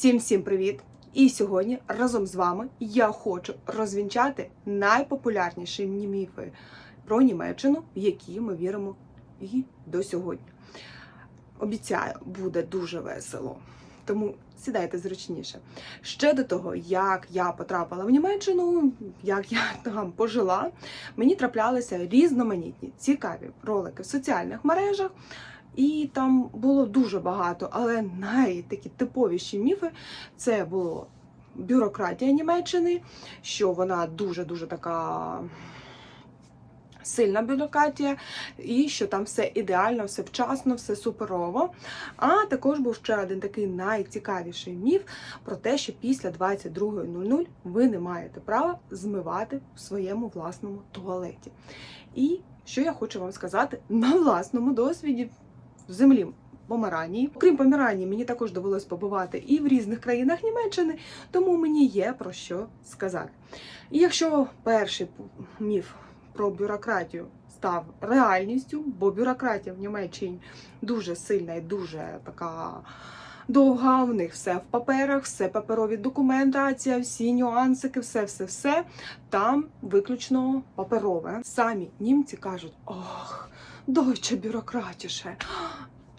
Всім всім привіт! І сьогодні разом з вами я хочу розвінчати найпопулярніші міфи про Німеччину, в які ми віримо і до сьогодні. Обіцяю, буде дуже весело. Тому сідайте зручніше. Ще до того, як я потрапила в Німеччину, як я там пожила, мені траплялися різноманітні цікаві ролики в соціальних мережах. І там було дуже багато, але найтакі типовіші міфи це було бюрократія Німеччини, що вона дуже-дуже така сильна бюрократія, і що там все ідеально, все вчасно, все суперово. А також був ще один такий найцікавіший міф про те, що після 22.00 ви не маєте права змивати в своєму власному туалеті. І що я хочу вам сказати на власному досвіді землі Померанії. Окрім Померанії, мені також довелось побувати і в різних країнах Німеччини, тому мені є про що сказати. І якщо перший міф про бюрократію став реальністю, бо бюрократія в Німеччині дуже сильна і дуже така. Довга, у них все в паперах, все паперові документація, всі нюансики, все, все, все там виключно паперове. Самі німці кажуть: ох, дойче бюрократіше.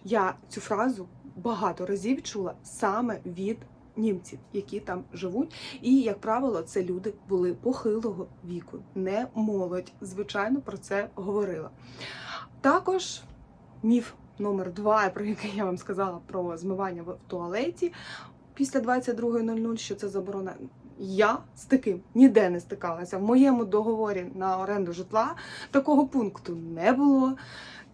Я цю фразу багато разів чула саме від німців, які там живуть. І, як правило, це люди були похилого віку, не молодь. Звичайно, про це говорила. Також міф номер два, про який я вам сказала про змивання в туалеті після 22.00, що це заборона. Я з таким ніде не стикалася. В моєму договорі на оренду житла такого пункту не було.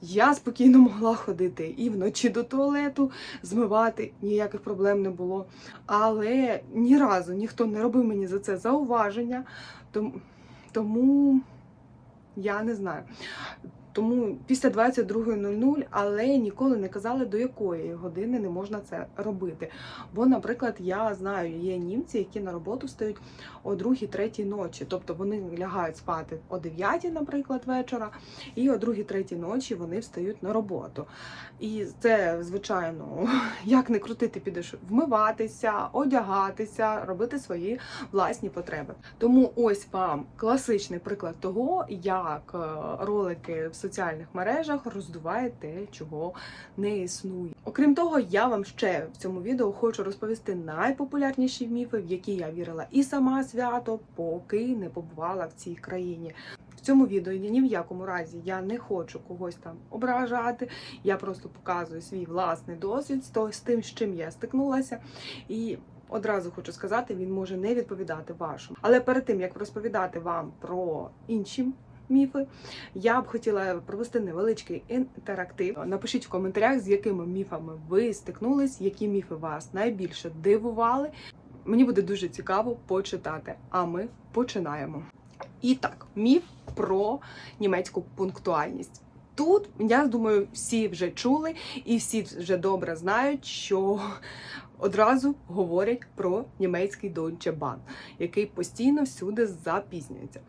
Я спокійно могла ходити і вночі до туалету, змивати, ніяких проблем не було. Але ні разу ніхто не робив мені за це зауваження, тому, я не знаю. Тому після 22.00, але ніколи не казали, до якої години не можна це робити. Бо, наприклад, я знаю, є німці, які на роботу стають о 2-3 ночі. Тобто вони лягають спати о 9, наприклад, вечора, і о 2-3 ночі вони встають на роботу. І це, звичайно, як не крутити, підеш вмиватися, одягатися, робити свої власні потреби. Тому ось вам класичний приклад того, як е, ролики в соціальних мережах роздуває те, чого не існує. Окрім того, я вам ще в цьому відео хочу розповісти найпопулярніші міфи, в які я вірила і сама свято, поки не побувала в цій країні. В цьому відео ні в якому разі я не хочу когось там ображати. Я просто показую свій власний досвід з тим, з чим я стикнулася. І одразу хочу сказати, він може не відповідати вашому. Але перед тим як розповідати вам про інші міфи, я б хотіла провести невеличкий інтерактив. Напишіть в коментарях, з якими міфами ви стикнулись, які міфи вас найбільше дивували. Мені буде дуже цікаво почитати. А ми починаємо. І так, міф про німецьку пунктуальність. Тут я думаю, всі вже чули і всі вже добре знають, що одразу говорять про німецький Deutsche Bahn, який постійно всюди запізнюється.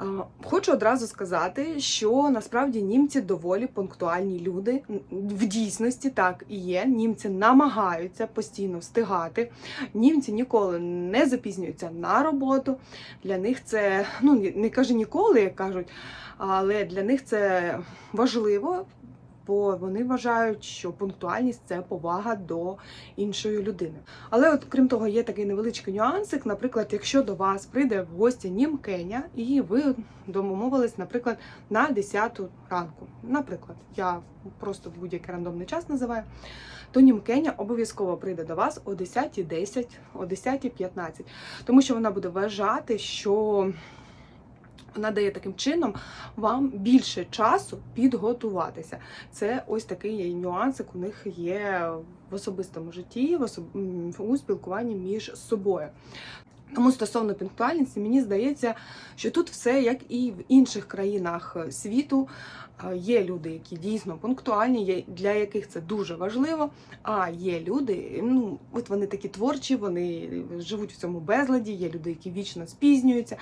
Е, Хочу одразу сказати, що насправді німці доволі пунктуальні люди. В дійсності так і є. Німці намагаються постійно встигати. Німці ніколи не запізнюються на роботу. Для них це ну не кажу ніколи, як кажуть, але для них це важливо. Бо вони вважають, що пунктуальність це повага до іншої людини. Але от крім того, є такий невеличкий нюансик. Наприклад, якщо до вас прийде в гості німкеня, і ви домовились, наприклад, на 10 ранку. Наприклад, я просто будь-який рандомний час називаю, то німкеня обов'язково прийде до вас о 10.10, о 10.15, тому що вона буде вважати, що вона дає таким чином вам більше часу підготуватися. Це ось такий нюансик у них є в особистому житті, в особ... у спілкуванні між собою. Тому стосовно пунктуальності, мені здається, що тут все як і в інших країнах світу. Е, Є люди, які дійсно пунктуальні, для яких це дуже важливо. А є люди, ну от вони такі творчі, вони живуть в цьому безладі. Є люди, які вічно спізнюються.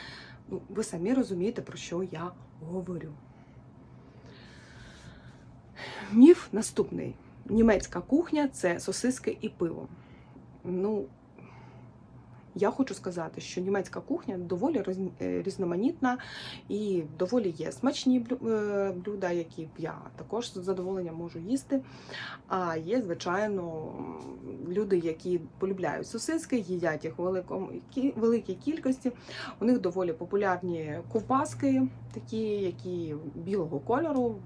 Ну, ви самі розумієте, про що я говорю. Міф наступний: німецька кухня це сосиски і пиво. Ну, я хочу сказати, що німецька кухня доволі е, різноманітна і доволі є смачні е, блюда, які я також з задоволенням можу їсти. А є, звичайно, люди, які полюбляють сосиски, їдять їх в великій кількості. У них доволі популярні ковбаски, такі, які білого кольору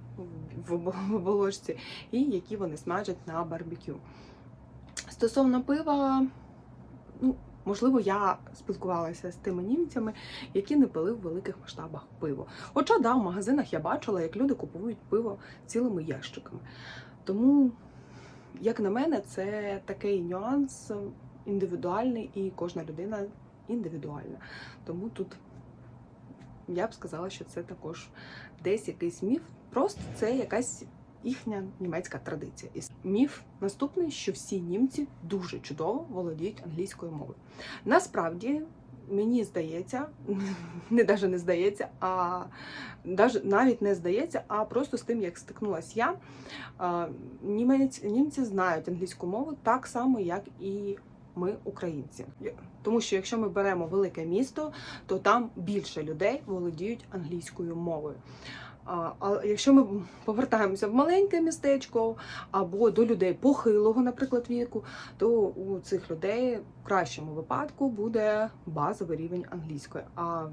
в оболочці, і які вони смажать на барбекю. Стосовно пива, ну, можливо, я спілкувалася з тими німцями, які не пили в великих масштабах пиво. Хоча да, в магазинах я бачила, як люди купують пиво цілими ящиками. Тому, як на мене, це такий нюанс індивідуальний, і кожна людина індивідуальна. Тому тут я б сказала, що це також десь якийсь міф. Просто це якась їхня німецька традиція. І міф наступний, що всі німці дуже чудово володіють англійською мовою. Насправді. Мені здається, не даже не здається, а навіть не здається, а просто з тим, як стикнулася я, німець, німці знають англійську мову так само, як і ми, українці. Тому що якщо ми беремо велике місто, то там більше людей володіють англійською мовою. А якщо ми повертаємося в маленьке містечко або до людей похилого, наприклад, віку, то у цих людей в кращому випадку буде базовий рівень англійської. А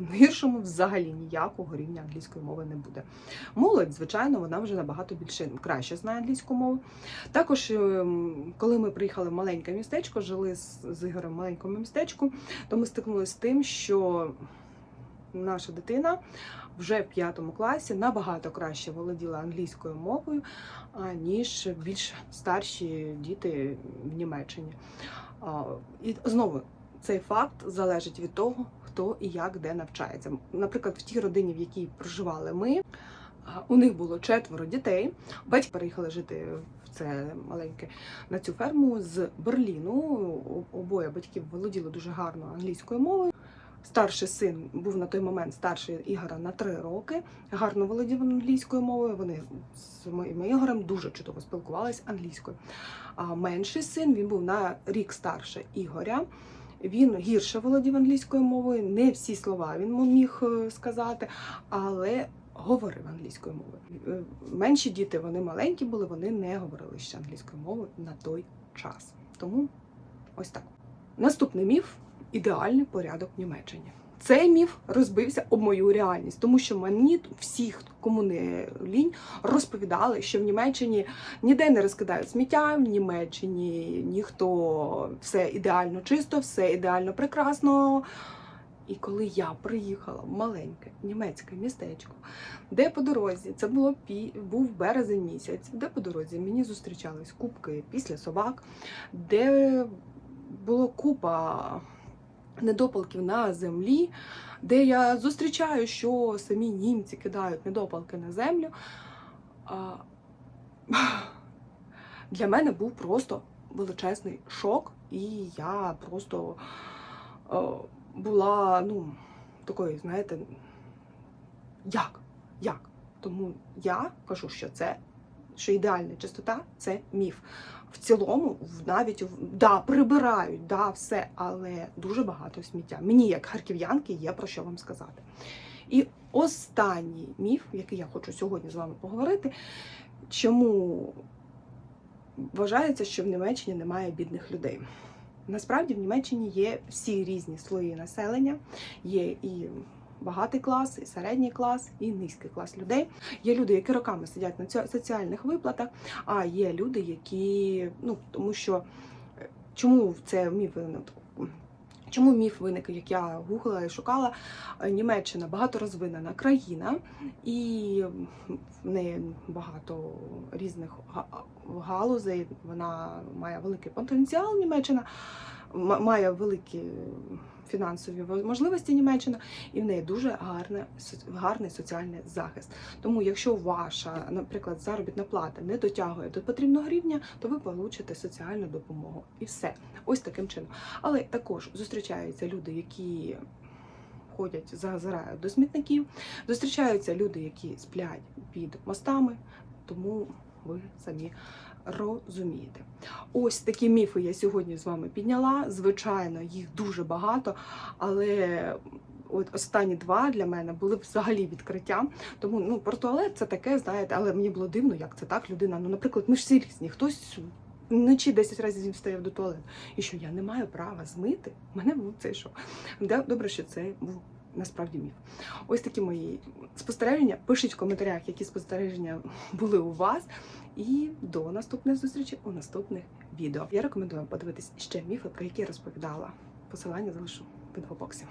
в гіршому взагалі ніякого рівня англійської мови не буде. Молодь, звичайно, вона вже набагато більше краще знає англійську мову. Також, ем, коли ми приїхали в маленьке містечко, жили з Ігорем в маленькому містечку, то ми стикнулися з тим, що наша дитина вже в п'ятому класі набагато краще володіла англійською мовою, ніж більш старші діти в Німеччині. І знову цей факт залежить від того, хто і як де навчається. Наприклад, в тій родині, в якій проживали ми, у них було четверо дітей. Батьки переїхали жити в це маленьке на цю ферму з Берліну. Обоє батьків володіли дуже гарно англійською мовою. Старший син був на той момент старший Ігора на три роки, гарно володів англійською мовою. Вони з моїм Ігорем дуже чудово спілкувалися англійською. А менший син він був на рік старше Ігоря. Він гірше володів англійською мовою. Не всі слова він міг е, сказати, але говорив англійською мовою. Е, Менші діти, вони маленькі були, вони не говорили ще англійською мовою на той час. Тому ось так. Наступний міф ідеальний порядок в Німеччині. Цей міф розбився об мою реальність, тому що мені всі, кому не лінь, розповідали, що в Німеччині ніде не розкидають сміття, в Німеччині ніхто все ідеально чисто, все ідеально прекрасно. І коли я приїхала в маленьке німецьке містечко, де по дорозі, це було пі, був березень місяць, де по дорозі мені зустрічались кубки після собак, де було купа недопалків на землі, де я зустрічаю, що самі німці кидають недопалки на землю. Для мене був просто величезний шок, і я просто е, була, ну, такою, знаєте, як? Як? Тому я кажу, що це що ідеальна чистота це міф. В цілому, навіть да, прибирають, да, все, але дуже багато сміття. Мені, як харків'янки, є про що вам сказати. І останній міф, який я хочу сьогодні з вами поговорити, чому вважається, що в Німеччині немає бідних людей. Насправді в Німеччині є всі різні слої населення, є і багатий клас, і середній клас, і низький клас людей. Є люди, які роками сидять на соціальних виплатах, а є люди, які ну тому що е, чому це міф виник? Чому міф виник, як я гуглила і шукала? Е, Німеччина багато розвинена країна, і в неї багато різних га- галузей. Вона має великий потенціал. Німеччина має великі фінансові можливості Німеччина, і в неї дуже гарне, гарний соціальний захист. Тому, якщо ваша, наприклад, заробітна плата не дотягує до потрібного рівня, то ви получите соціальну допомогу. І все. Ось таким чином. Але також зустрічаються люди, які ходять, зазирають до смітників, зустрічаються люди, які сплять під мостами, тому ви самі розумієте. Ось такі міфи я сьогодні з вами підняла. Звичайно, їх дуже багато, але от останні два для мене були взагалі відкриттям. Тому ну про туалет це таке, знаєте, але мені було дивно, як це так, людина. Ну, наприклад, ми ж всі різні. Хтось вночі 10 разів встає до туалету. І що я не маю права змити. Мене був цей шок. Добре, що це був насправді міф. Ось такі мої спостереження. Пишіть в коментарях, які спостереження були у вас. І до наступної зустрічі у наступних відео. Я рекомендую вам подивитись ще міфи, про які я розповідала. Посилання залишу в інфобоксі.